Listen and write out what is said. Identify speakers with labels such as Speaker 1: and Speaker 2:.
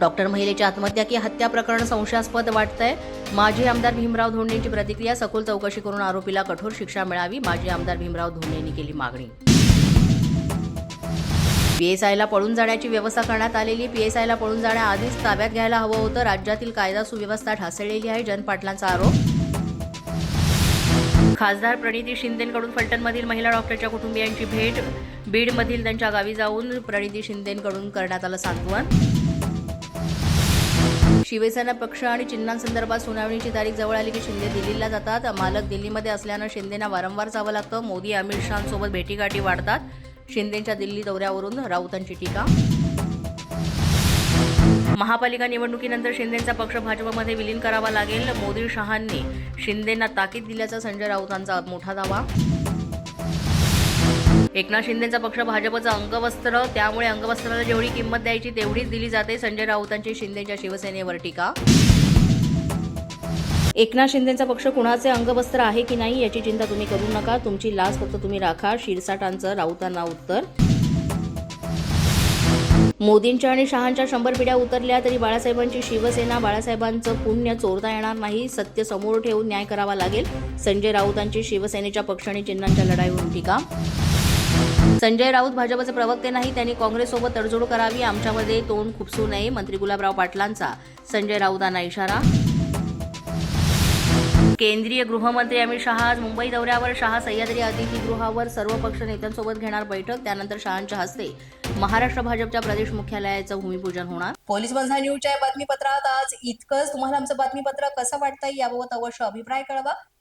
Speaker 1: Doctor महिलेची आत्महत्या की हत्या प्रकरण संशयास्पद वाटतंय. माजी आमदार भीमराव धोंडेंची प्रतिक्रिया सखोल चौकशी करून आरोपीला कठोर शिक्षा मिळावी माजी आमदार भीमराव धोंडेंनी केली मागणी. पीएसआयला पळून जाण्याची व्यवस्था करण्यात आलेली पीएसआयला पळून जाण्याआधीच ताब्यात घ्यायला हवं होतं. राज्यातील कायदा सुव्यवस्था ढासळलेली आहे जन पाटलांचा आरोप. खासदार प्रणिती शिंदेकडून फलटणमधील महिला डॉक्टरच्या कुटुंबियांची भेट बीडमधील त्यांच्या गावी जाऊन प्रणिती शिंदेकडून करण्यात आलं सांत्वन. शिवसेना पक्ष आणि चिन्हांसंदर्भात सुनावणीची तारीख जवळ आली की शिंदे दिल्लीला जातात. मालक दिल्लीमध्ये असल्यानं शिंदेना वारंवार जावं लागतं. मोदी अमित शहांसोबत भेटीगाठी वाढतात. शिंदेच्या दिल्ली दौऱ्यावरून राऊतांची टीका. महापालिका निवडणुकीनंतर शिंदेचा पक्ष भाजपमध्ये विलीन करावा लागेल. मोदी शहांनी शिंदेना ताकीद दिल्याचा संजय राऊतांचा मोठा दावा. एकनाथ शिंदेचा पक्ष भाजपचं अंगवस्त्र त्यामुळे अंगवस्त्राला जेवढी किंमत द्यायची तेवढीच दिली जाते. संजय राऊतांची शिंदेच्या शिवसेनेवर टीका. एकनाथ शिंदेचा पक्ष कुणाचे अंगवस्त्र आहे की नाही याची चिंता तुम्ही करू नका. तुमची लाच फक्त तुम्ही राखा. शिरसाटांचं राऊतांना उत्तर. मोदींच्या आणि शहांच्या शंभर पिढ्या उतरल्या तरी बाळासाहेबांची शिवसेना बाळासाहेबांचं पुण्य चोरता येणार नाही. सत्य समोर ठेवून न्याय करावा लागेल. संजय राऊतांची शिवसेनेच्या पक्ष आणि चिन्हांच्या लढाईवरून टीका. संजय राऊत भाजपचे प्रवक्ते नाही त्यांनी काँग्रेससोबत तडजोड करावी आमच्यामध्ये तोंड खुपसू नये मंत्री गुलाबराव पाटलांचा. संजय राऊतांना इशारा. केंद्रीय गृहमंत्री अमित शहा आज मुंबई दौऱ्यावर. शहा सह्याद्री अतिथीगृहावर सर्व पक्ष नेत्यांसोबत घेणार बैठक त्यानंतर शहांच्या हस्ते. महाराष्ट्र भाजपच्या प्रदेश मुख्यालयाचं भूमिपूजन होणार. पोलीस बंधा न्यूजच्या बातमीपत्रात आज इतकंच. तुम्हाला आमचं बातमीपत्र कसं वाटतंय याबाबत अवश्य अभिप्राय कळवा.